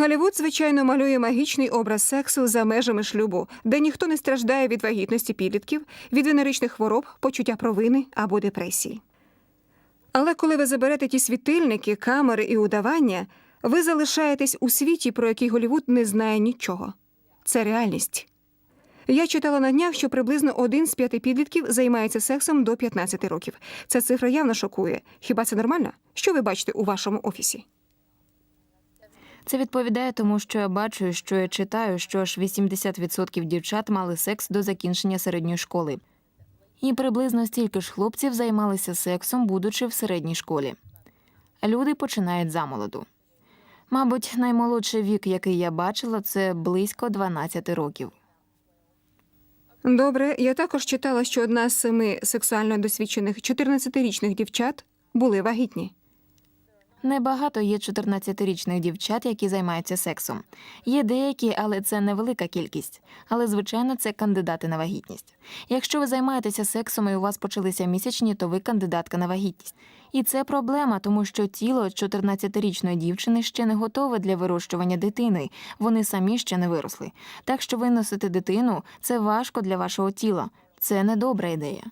Голівуд, звичайно, малює магічний образ сексу за межами шлюбу, де ніхто не страждає від вагітності підлітків, від венеричних хвороб, почуття провини або депресії. Але коли ви заберете ті світильники, камери і удавання, ви залишаєтесь у світі, про який Голівуд не знає нічого. Це реальність. Я читала на днях, що приблизно один з п'яти підлітків займається сексом до 15 років. Ця цифра явно шокує. Хіба це нормально? Що ви бачите у вашому офісі? Це відповідає тому, що я бачу, що я читаю, що аж 80% дівчат мали секс до закінчення середньої школи. І приблизно стільки ж хлопців займалися сексом, будучи в середній школі. Люди починають замолоду. Мабуть, наймолодший вік, який я бачила, це близько 12 років. Добре, я також читала, що одна з семи сексуально досвідчених 14-річних дівчат були вагітні. Небагато є 14-річних дівчат, які займаються сексом. Є деякі, але це невелика кількість. Але, звичайно, це кандидати на вагітність. Якщо ви займаєтеся сексом і у вас почалися місячні, то ви кандидатка на вагітність. І це проблема, тому що тіло 14-річної дівчини ще не готове для вирощування дитини. Вони самі ще не виросли. Так що виносити дитину це важко для вашого тіла. Це не добра ідея.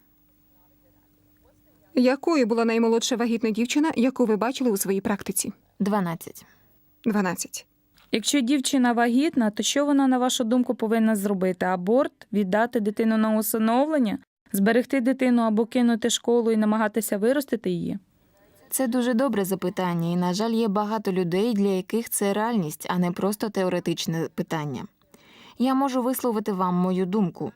Якою була наймолодша вагітна дівчина, яку ви бачили у своїй практиці? 12. 12. Якщо дівчина вагітна, то що вона, на вашу думку, повинна зробити? Аборт, віддати дитину на усиновлення, зберегти дитину або кинути школу і намагатися виростити її? Це дуже добре запитання, і, на жаль, є багато людей, для яких це реальність, а не просто теоретичне питання. Я можу висловити вам мою думку.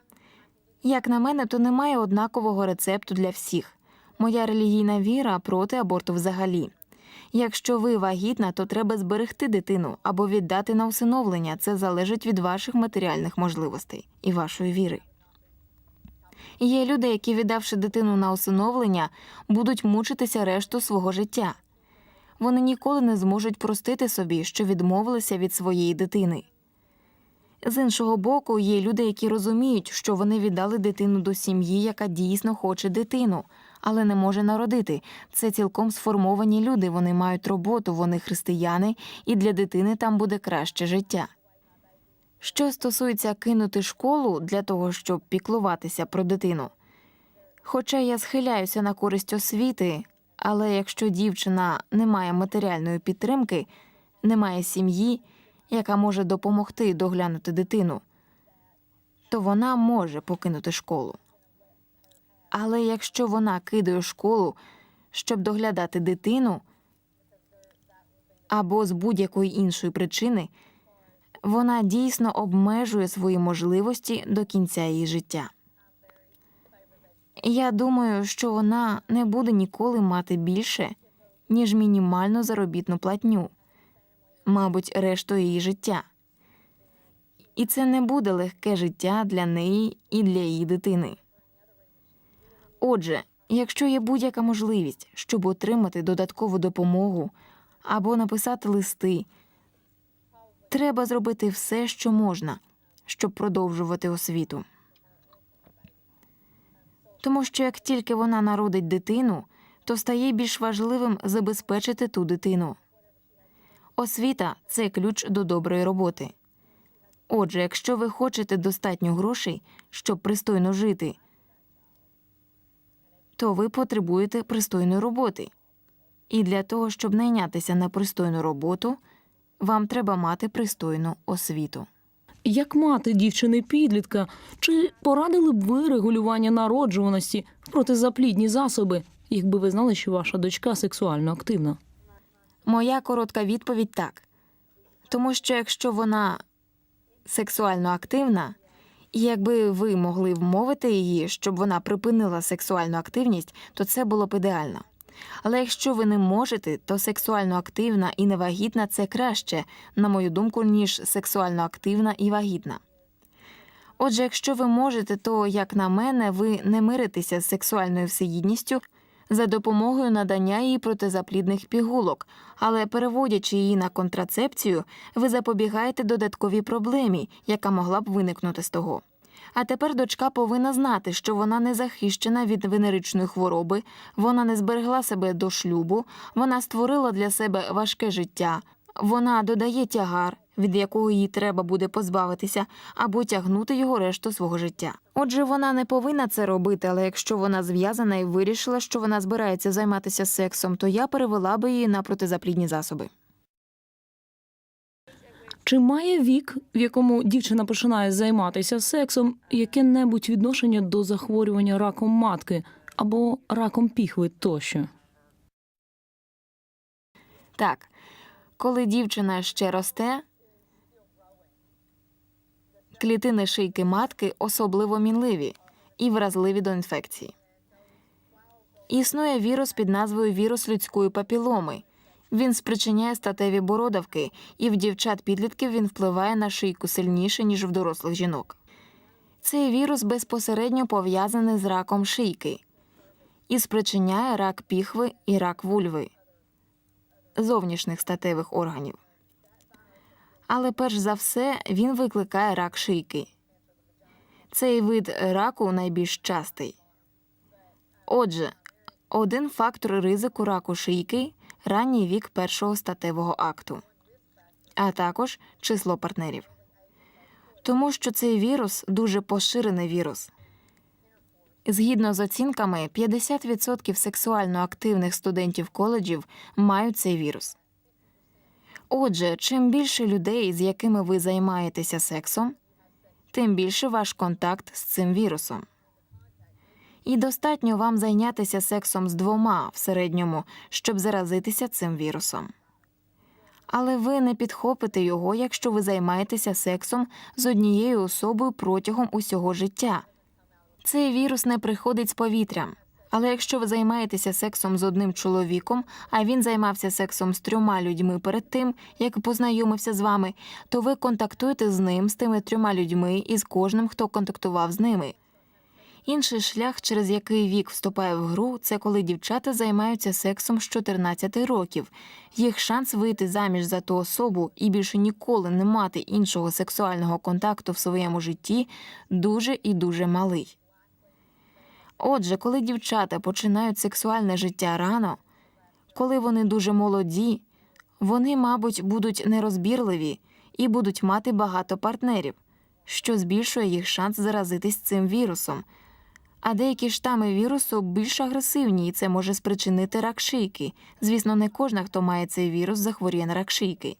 Як на мене, то немає однакового рецепту для всіх. Моя релігійна віра проти аборту взагалі. Якщо ви вагітна, то треба зберегти дитину або віддати на усиновлення. Це залежить від ваших матеріальних можливостей і вашої віри. Є люди, які, віддавши дитину на усиновлення, будуть мучитися решту свого життя. Вони ніколи не зможуть простити собі, що відмовилися від своєї дитини. З іншого боку, є люди, які розуміють, що вони віддали дитину до сім'ї, яка дійсно хоче дитину, але не може народити. Це цілком сформовані люди, вони мають роботу, вони християни, і для дитини там буде краще життя. Що стосується кинути школу для того, щоб піклуватися про дитину. Хоча я схиляюся на користь освіти, але якщо дівчина не має матеріальної підтримки, не має сім'ї, яка може допомогти доглянути дитину, то вона може покинути школу. Але якщо вона кидає школу, щоб доглядати дитину, або з будь-якої іншої причини, вона дійсно обмежує свої можливості до кінця її життя. Я думаю, що вона не буде ніколи мати більше, ніж мінімальну заробітну платню, мабуть, решту її життя. І це не буде легке життя для неї і для її дитини. Отже, якщо є будь-яка можливість, щоб отримати додаткову допомогу або написати листи, треба зробити все, що можна, щоб продовжувати освіту. Тому що як тільки вона народить дитину, то стає більш важливим забезпечити ту дитину. Освіта це ключ до доброї роботи. Отже, якщо ви хочете достатньо грошей, щоб пристойно жити, то ви потребуєте пристойної роботи. І для того, щоб найнятися на пристойну роботу, вам треба мати пристойну освіту. Як мати дівчини підлітка, чи порадили б ви регулювання народжуваності протизаплідні засоби, якби ви знали, що ваша дочка сексуально активна? Моя коротка відповідь так. Тому що якщо вона сексуально активна, якби ви могли вмовити її, щоб вона припинила сексуальну активність, то це було б ідеально. Але якщо ви не можете, то сексуально активна і невагітна це краще, на мою думку, ніж сексуально активна і вагітна. Отже, якщо ви можете, то, як на мене, ви не миритеся з сексуальною всеїдністю за допомогою надання їй протизаплідних пігулок, але переводячи її на контрацепцію, ви запобігаєте додатковій проблемі, яка могла б виникнути з того. А тепер дочка повинна знати, що вона не захищена від венеричної хвороби, вона не зберегла себе до шлюбу, вона створила для себе важке життя, Вона додає тягар, від якого їй треба буде позбавитися, або тягнути його решту свого життя. Отже, вона не повинна це робити, але якщо вона зв'язана і вирішила, що вона збирається займатися сексом, то я перевела би її на протизаплідні засоби. Чи має вік, в якому дівчина починає займатися сексом, яке-небудь відношення до захворювання раком матки або раком піхви тощо? Так, коли дівчина ще росте, клітини шийки матки особливо мінливі і вразливі до інфекції. Існує вірус під назвою вірус людської папіломи. Він спричиняє статеві бородавки, і в дівчат-підлітків він впливає на шийку сильніше, ніж в дорослих жінок. Цей вірус безпосередньо пов'язаний з раком шийки і спричиняє рак піхви і рак вульви зовнішніх статевих органів. Але перш за все він викликає рак шийки. Цей вид раку найбільш частий. Отже, один фактор ризику раку шийки ранній вік першого статевого акту, а також число партнерів. Тому що цей вірус дуже поширений вірус. Згідно з оцінками, 50% сексуально активних студентів коледжів мають цей вірус. Отже, чим більше людей, з якими ви займаєтеся сексом, тим більше ваш контакт з цим вірусом. І достатньо вам зайнятися сексом з двома в середньому, щоб заразитися цим вірусом. Але ви не підхопите його, якщо ви займаєтеся сексом з однією особою протягом усього життя. Цей вірус не приходить з повітрям. Але якщо ви займаєтеся сексом з одним чоловіком, а він займався сексом з трьома людьми перед тим, як познайомився з вами, то ви контактуєте з ним, з тими трьома людьми і з кожним, хто контактував з ними. Інший шлях, через який вік вступає в гру, це коли дівчата займаються сексом з 14 років. Їх шанс вийти заміж за ту особу і більше ніколи не мати іншого сексуального контакту в своєму житті дуже і дуже малий. Отже, коли дівчата починають сексуальне життя рано, коли вони дуже молоді, вони, мабуть, будуть нерозбірливі і будуть мати багато партнерів, що збільшує їх шанс заразитись цим вірусом. А деякі штами вірусу більш агресивні, і це може спричинити рак шийки. Звісно, не кожна, хто має цей вірус, захворює на рак шийки.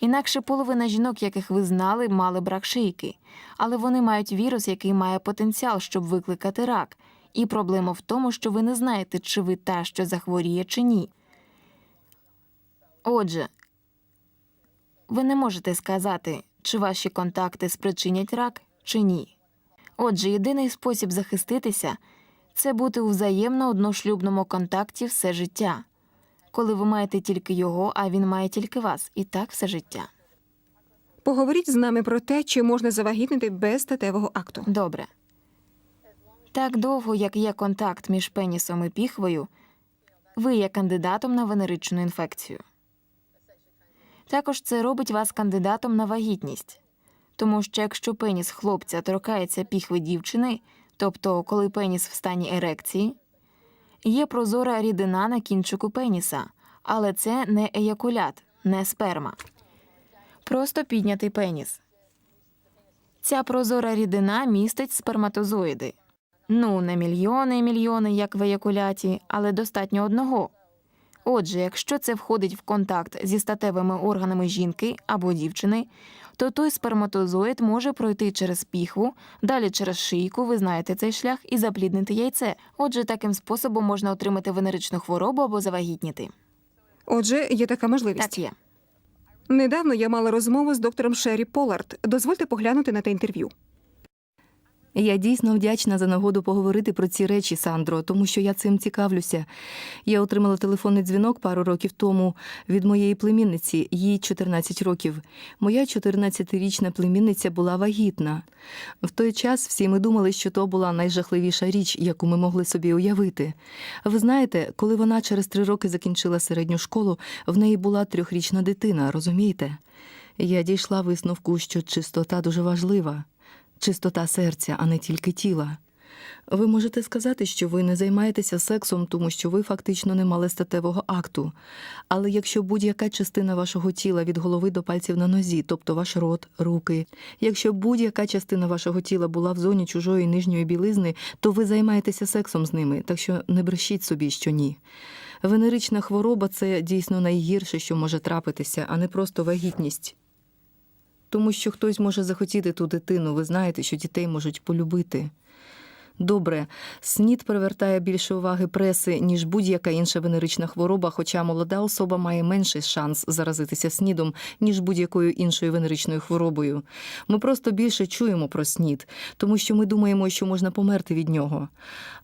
Інакше половина жінок, яких ви знали, мали б рак шийки. Але вони мають вірус, який має потенціал, щоб викликати рак. І проблема в тому, що ви не знаєте, чи ви та, що захворіє, чи ні. Отже, ви не можете сказати, чи ваші контакти спричинять рак, чи ні. Отже, єдиний спосіб захиститися це бути у взаємно одношлюбному контакті все життя, коли ви маєте тільки його, а він має тільки вас, і так все життя. Поговоріть з нами про те, чи можна завагітнити без статевого акту. Добре. Так довго, як є контакт між пенісом і піхвою, ви є кандидатом на венеричну інфекцію. Також це робить вас кандидатом на вагітність. Тому що якщо пеніс хлопця торкається піхви дівчини, тобто коли пеніс в стані ерекції, є прозора рідина на кінчику пеніса, але це не еякулят, не сперма. Просто піднятий пеніс. Ця прозора рідина містить сперматозоїди. Ну, не мільйони і мільйони, як в еякуляті, але достатньо одного. Отже, якщо це входить в контакт зі статевими органами жінки або дівчини, то той сперматозоїд може пройти через піхву, далі через шийку, ви знаєте цей шлях, і запліднити яйце. Отже, таким способом можна отримати венеричну хворобу або завагітніти. Отже, є така можливість. Так є. Недавно я мала розмову з доктором Шері Полард. Дозвольте поглянути на те інтерв'ю. Я дійсно вдячна за нагоду поговорити про ці речі, Сандро, тому що я цим цікавлюся. Я отримала телефонний дзвінок пару років тому від моєї племінниці, їй 14 років. Моя 14-річна племінниця була вагітна. В той час всі ми думали, що то була найжахливіша річ, яку ми могли собі уявити. Ви знаєте, коли вона через три роки закінчила середню школу, в неї була трьохрічна дитина, розумієте? Я дійшла висновку, що чистота дуже важлива чистота серця, а не тільки тіла. Ви можете сказати, що ви не займаєтеся сексом, тому що ви фактично не мали статевого акту. Але якщо будь-яка частина вашого тіла від голови до пальців на нозі, тобто ваш рот, руки, якщо будь-яка частина вашого тіла була в зоні чужої нижньої білизни, то ви займаєтеся сексом з ними, так що не брешіть собі, що ні. Венерична хвороба це дійсно найгірше, що може трапитися, а не просто вагітність. Тому що хтось може захотіти ту дитину, ви знаєте, що дітей можуть полюбити. Добре, СНІД привертає більше уваги преси, ніж будь-яка інша венерична хвороба, хоча молода особа має менший шанс заразитися СНІДом, ніж будь-якою іншою венеричною хворобою. Ми просто більше чуємо про СНІД, тому що ми думаємо, що можна померти від нього.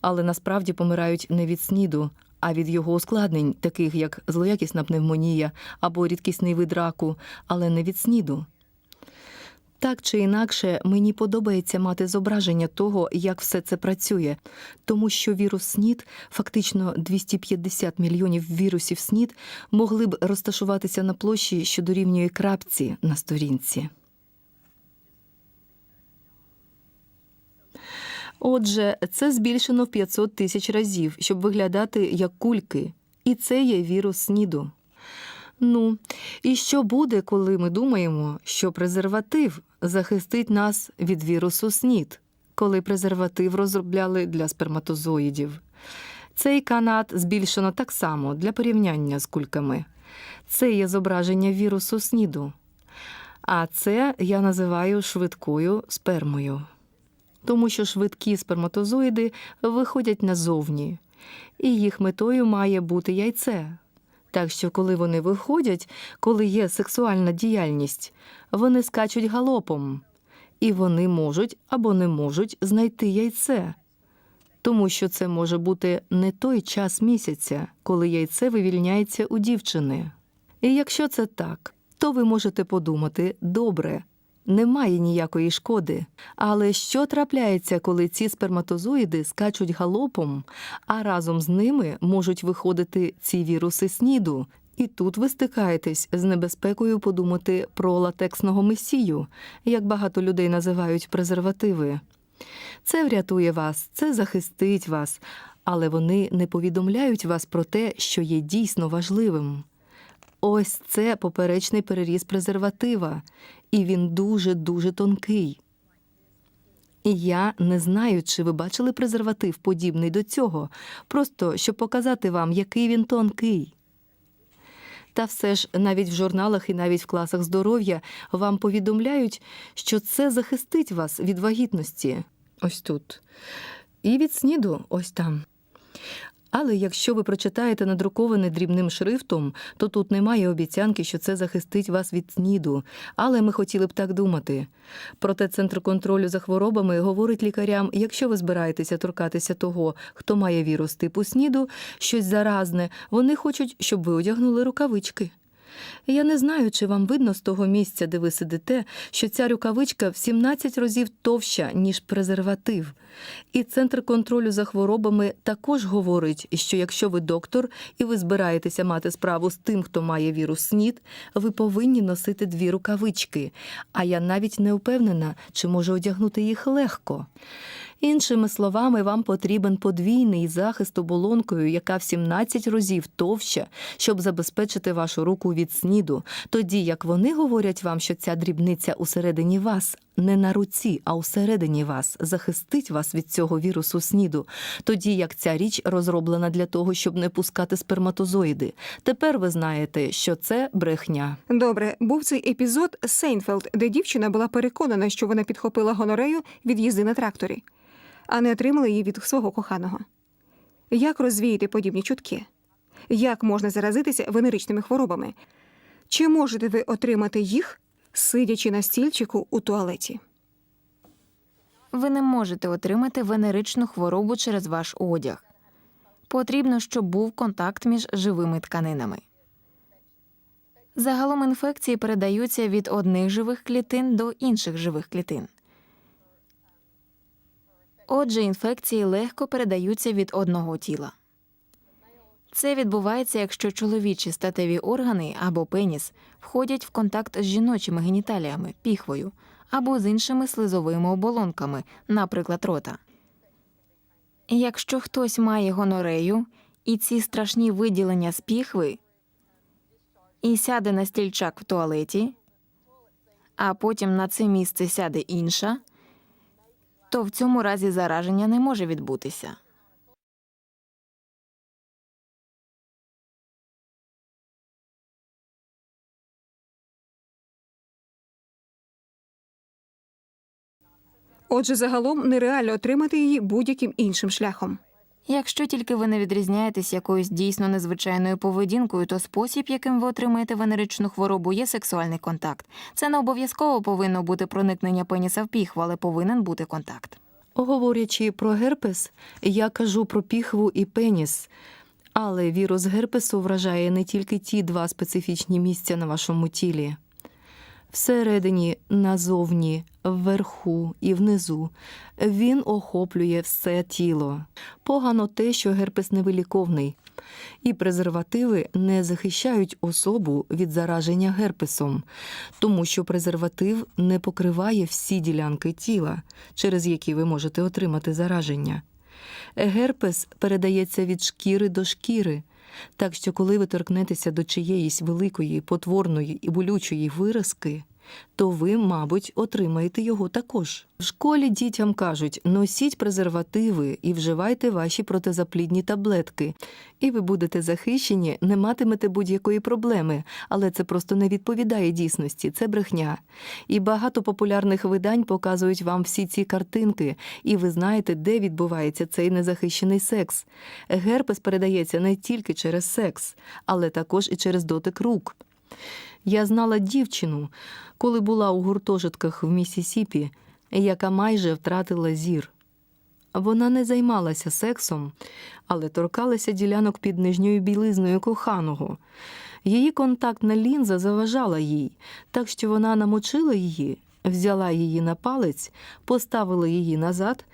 Але насправді помирають не від СНІДу, а від його ускладнень, таких як злоякісна пневмонія або рідкісний вид раку, але не від СНІДу. Так чи інакше, мені подобається мати зображення того, як все це працює, тому що вірус СНІД, фактично 250 мільйонів вірусів СНІД, могли б розташуватися на площі, що дорівнює крапці на сторінці. Отже, це збільшено в 500 тисяч разів, щоб виглядати як кульки. І це є вірус СНІДу. Ну, і що буде, коли ми думаємо, що презерватив захистить нас від вірусу СНІД, коли презерватив розробляли для сперматозоїдів? Цей канат збільшено так само для порівняння з кульками. Це є зображення вірусу СНІДу. А це я називаю швидкою спермою. Тому що швидкі сперматозоїди виходять назовні, і їх метою має бути яйце. Так що, коли вони виходять, коли є сексуальна діяльність, вони скачуть галопом, і вони можуть або не можуть знайти яйце. Тому що це може бути не той час місяця, коли яйце вивільняється у дівчини. І якщо це так, то ви можете подумати добре. Немає ніякої шкоди. Але що трапляється, коли ці сперматозоїди скачуть галопом, а разом з ними можуть виходити ці віруси сніду? І тут ви стикаєтесь з небезпекою подумати про латексного месію, як багато людей називають презервативи. Це врятує вас, це захистить вас, але вони не повідомляють вас про те, що є дійсно важливим. Ось це поперечний переріз презерватива, і він дуже-дуже тонкий. І я не знаю, чи ви бачили презерватив подібний до цього, просто щоб показати вам, який він тонкий. Та все ж навіть в журналах і навіть в класах здоров'я вам повідомляють, що це захистить вас від вагітності ось тут, і від сніду ось там. Але якщо ви прочитаєте надруковане дрібним шрифтом, то тут немає обіцянки, що це захистить вас від СНІДу. Але ми хотіли б так думати. Проте Центр контролю за хворобами говорить лікарям, якщо ви збираєтеся торкатися того, хто має вірус типу СНІДу, щось заразне, вони хочуть, щоб ви одягнули рукавички. Я не знаю, чи вам видно з того місця, де ви сидите, що ця рукавичка в 17 разів товща, ніж презерватив. І Центр контролю за хворобами також говорить, що якщо ви доктор і ви збираєтеся мати справу з тим, хто має вірус СНІД, ви повинні носити дві рукавички. А я навіть не впевнена, чи може одягнути їх легко. Іншими словами, вам потрібен подвійний захист оболонкою, яка в 17 разів товща, щоб забезпечити вашу руку від сніду, тоді як вони говорять вам, що ця дрібниця усередині вас, не на руці, а усередині вас, захистить вас від цього вірусу сніду, тоді як ця річ розроблена для того, щоб не пускати сперматозоїди. Тепер ви знаєте, що це брехня. Добре, був цей епізод Сейнфелд, де дівчина була переконана, що вона підхопила гонорею від їзди на тракторі, а не отримала її від свого коханого. Як розвіяти подібні чутки? Як можна заразитися венеричними хворобами? Чи можете ви отримати їх, сидячи на стільчику у туалеті? Ви не можете отримати венеричну хворобу через ваш одяг. Потрібно, щоб був контакт між живими тканинами. Загалом інфекції передаються від одних живих клітин до інших живих клітин. Отже, інфекції легко передаються від одного тіла. Це відбувається, якщо чоловічі статеві органи або пеніс входять в контакт з жіночими геніталіями, піхвою або з іншими слизовими оболонками, наприклад, рота. Якщо хтось має гонорею і ці страшні виділення з піхви, і сяде на стільчак в туалеті, а потім на це місце сяде інша, то в цьому разі зараження не може відбутися. Отже, загалом нереально отримати її будь-яким іншим шляхом. Якщо тільки ви не відрізняєтесь якоюсь дійсно незвичайною поведінкою, то спосіб, яким ви отримаєте венеричну хворобу, є сексуальний контакт. Це не обов'язково повинно бути проникнення пеніса в піхву, але повинен бути контакт. Говорячи про герпес, я кажу про піхву і пеніс. Але вірус герпесу вражає не тільки ті два специфічні місця на вашому тілі. Всередині, назовні, вверху і внизу він охоплює все тіло. Погано те, що герпес невиліковний, і презервативи не захищають особу від зараження герпесом, тому що презерватив не покриває всі ділянки тіла, через які ви можете отримати зараження. Герпес передається від шкіри до шкіри, так що коли ви торкнетеся до чиєїсь великої, потворної і болючої виразки, то ви, мабуть, отримаєте його також. В школі дітям кажуть: носіть презервативи і вживайте ваші протизаплідні таблетки, і ви будете захищені, не матимете будь-якої проблеми, але це просто не відповідає дійсності, це брехня. І багато популярних видань показують вам всі ці картинки, і ви знаєте, де відбувається цей незахищений секс. Герпес передається не тільки через секс, але також і через дотик рук. Я знала дівчину, коли була у гуртожитках в Міссісіпі, яка майже втратила зір. Вона не займалася сексом, але торкалася ділянок під нижньою білизною коханого. Її контактна лінза заважала їй, так що вона намочила її, взяла її на палець, поставила її назад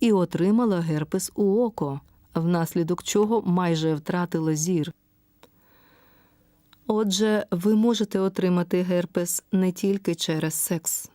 і отримала герпес у око, внаслідок чого майже втратила зір. Отже, ви можете отримати герпес не тільки через секс.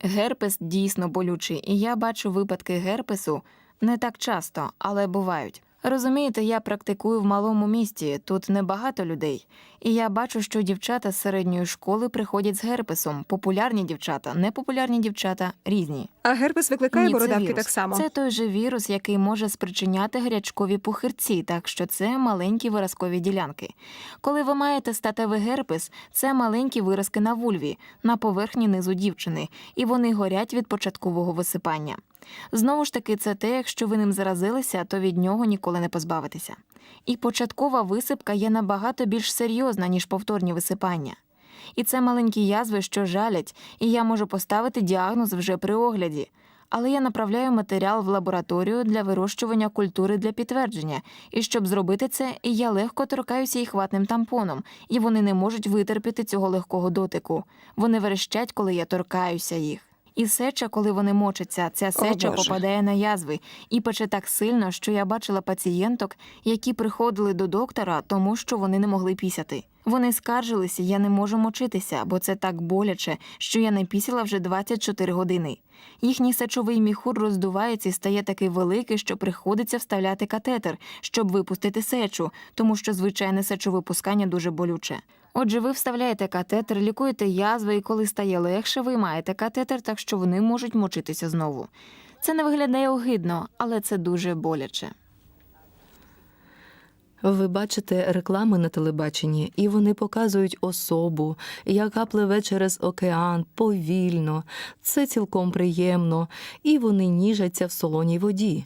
Герпес дійсно болючий, і я бачу випадки герпесу не так часто, але бувають. Розумієте, я практикую в малому місті, тут небагато людей, і я бачу, що дівчата з середньої школи приходять з герпесом. Популярні дівчата, непопулярні дівчата різні. А герпес викликає Ні, бородавки вірус. так само. Це той же вірус, який може спричиняти гарячкові пухирці, так що це маленькі виразкові ділянки. Коли ви маєте статевий герпес, це маленькі виразки на вульві, на поверхні низу дівчини, і вони горять від початкового висипання. Знову ж таки, це те, якщо ви ним заразилися, то від нього ніколи не позбавитеся. І початкова висипка є набагато більш серйозна, ніж повторні висипання. І це маленькі язви, що жалять, і я можу поставити діагноз вже при огляді. Але я направляю матеріал в лабораторію для вирощування культури для підтвердження. І щоб зробити це, я легко торкаюся їх ватним тампоном, і вони не можуть витерпіти цього легкого дотику. Вони верещать, коли я торкаюся їх. І сеча, коли вони мочаться, ця сеча Боже. попадає на язви і пече так сильно, що я бачила пацієнток, які приходили до доктора, тому що вони не могли пісяти. Вони скаржилися, я не можу мочитися, бо це так боляче, що я не пісяла вже 24 години. Їхній сечовий міхур роздувається і стає такий великий, що приходиться вставляти катетер, щоб випустити сечу, тому що звичайне сечовипускання дуже болюче. Отже, ви вставляєте катетер, лікуєте язви, і коли стає легше, виймаєте катетер, так що вони можуть мочитися знову. Це не виглядає огидно, але це дуже боляче. Ви бачите реклами на телебаченні, і вони показують особу, яка пливе через океан повільно. Це цілком приємно, і вони ніжаться в солоній воді.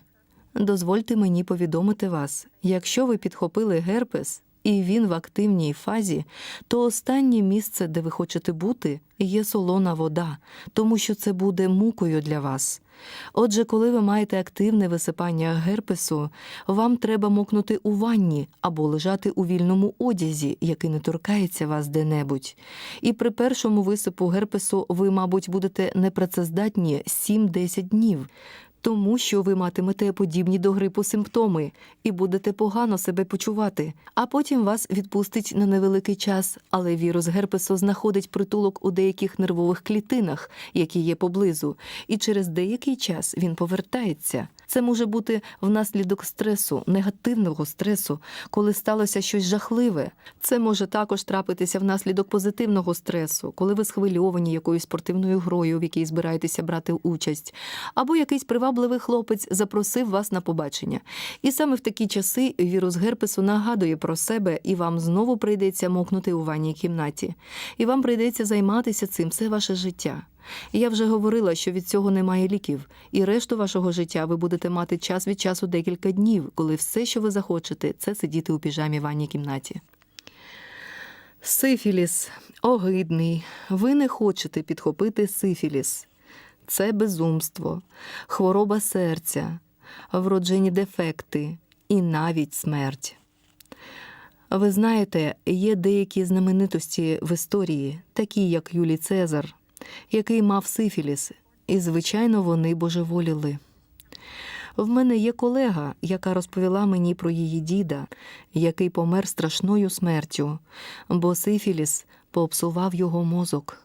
Дозвольте мені повідомити вас, якщо ви підхопили герпес, і він в активній фазі, то останнє місце, де ви хочете бути, є солона вода, тому що це буде мукою для вас. Отже, коли ви маєте активне висипання герпесу, вам треба мокнути у ванні або лежати у вільному одязі, який не торкається вас де-небудь. І при першому висипу герпесу ви, мабуть, будете непрацездатні 7-10 днів. Тому що ви матимете подібні до грипу симптоми і будете погано себе почувати. А потім вас відпустить на невеликий час, але вірус герпесу знаходить притулок у деяких нервових клітинах, які є поблизу, і через деякий час він повертається. Це може бути внаслідок стресу, негативного стресу, коли сталося щось жахливе. Це може також трапитися внаслідок позитивного стресу, коли ви схвильовані якоюсь спортивною грою, в якій збираєтеся брати участь, або якийсь привабливий хлопець запросив вас на побачення. І саме в такі часи вірус герпесу нагадує про себе, і вам знову прийдеться мокнути у ванній кімнаті. І вам прийдеться займатися цим все ваше життя. Я вже говорила, що від цього немає ліків, і решту вашого життя ви будете мати час від часу декілька днів, коли все, що ви захочете, це сидіти у піжамі в ванній кімнаті. Сифіліс огидний. Ви не хочете підхопити сифіліс. Це безумство, хвороба серця, вроджені дефекти і навіть смерть. Ви знаєте, є деякі знаменитості в історії, такі як Юлій Цезар, який мав сифіліс, і, звичайно, вони божеволіли. В мене є колега, яка розповіла мені про її діда, який помер страшною смертю, бо сифіліс пообсував його мозок.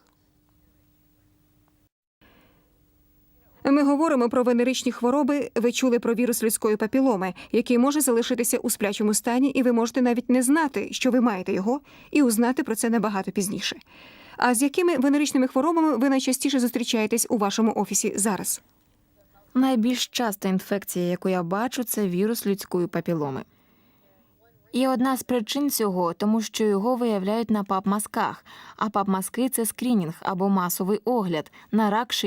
Ми говоримо про венеричні хвороби. Ви чули про вірус людської папіломи, який може залишитися у сплячому стані, і ви можете навіть не знати, що ви маєте його, і узнати про це набагато пізніше. А з якими венеричними хворобами ви найчастіше зустрічаєтесь у вашому офісі зараз? Найбільш часта інфекція, яку я бачу, це вірус людської папіломи. І одна з причин цього, тому що його виявляють на пап-мазках, а пап-мазки – це скрінінг або масовий огляд на рак